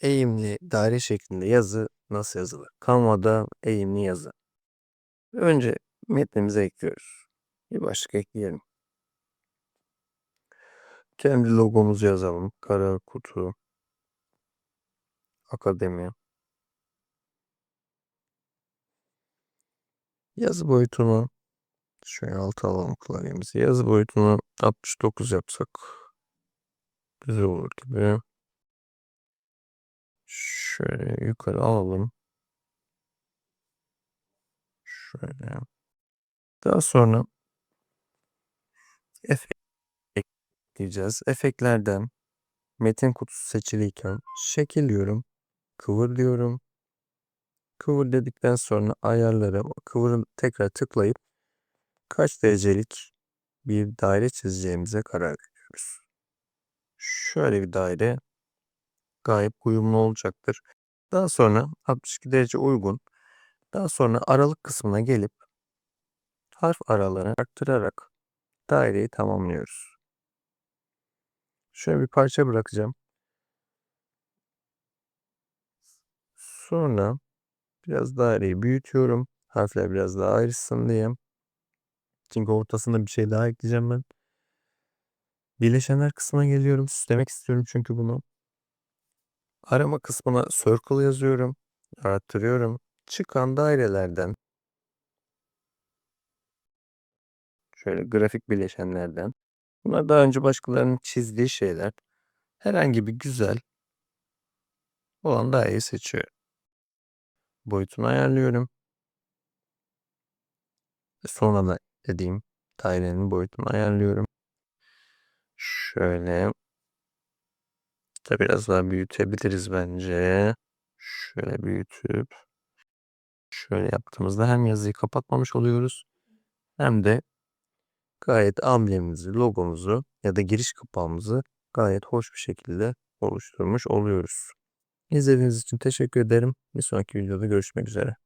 eğimli daire şeklinde yazı nasıl yazılır? Canva'da eğimli yazı. Önce metnimize ekliyoruz. Bir başlık ekleyelim. Kendi logomuzu yazalım. Kara kutu. Akademi. Yazı boyutunu şöyle alta alalım klavyemizi. Yazı boyutunu 69 yapsak güzel olur gibi. Şöyle yukarı alalım. Şöyle. Daha sonra efekt ekleyeceğiz. Efektlerden metin kutusu seçiliyken şekil diyorum. Kıvır diyorum. Kıvır dedikten sonra ayarlara kıvırı tekrar tıklayıp kaç derecelik bir daire çizeceğimize karar veriyoruz. Şöyle bir daire gayet uyumlu olacaktır. Daha sonra 62 derece uygun. Daha sonra aralık kısmına gelip harf aralarını arttırarak daireyi tamamlıyoruz. Şöyle bir parça bırakacağım. Sonra biraz daireyi büyütüyorum. Harfler biraz daha ayrışsın diye. Çünkü ortasında bir şey daha ekleyeceğim ben. Bileşenler kısmına geliyorum. Süslemek istiyorum çünkü bunu. Arama kısmına circle yazıyorum. Arttırıyorum. Çıkan dairelerden şöyle grafik bileşenlerden bunlar daha önce başkalarının çizdiği şeyler. Herhangi bir güzel olan daireyi seçiyorum. Boyutunu ayarlıyorum. Sonra da dediğim dairenin boyutunu ayarlıyorum. Şöyle da biraz daha büyütebiliriz bence. Şöyle büyütüp şöyle yaptığımızda hem yazıyı kapatmamış oluyoruz hem de gayet amblemimizi, logomuzu ya da giriş kapağımızı gayet hoş bir şekilde oluşturmuş oluyoruz. İzlediğiniz için teşekkür ederim. Bir sonraki videoda görüşmek üzere.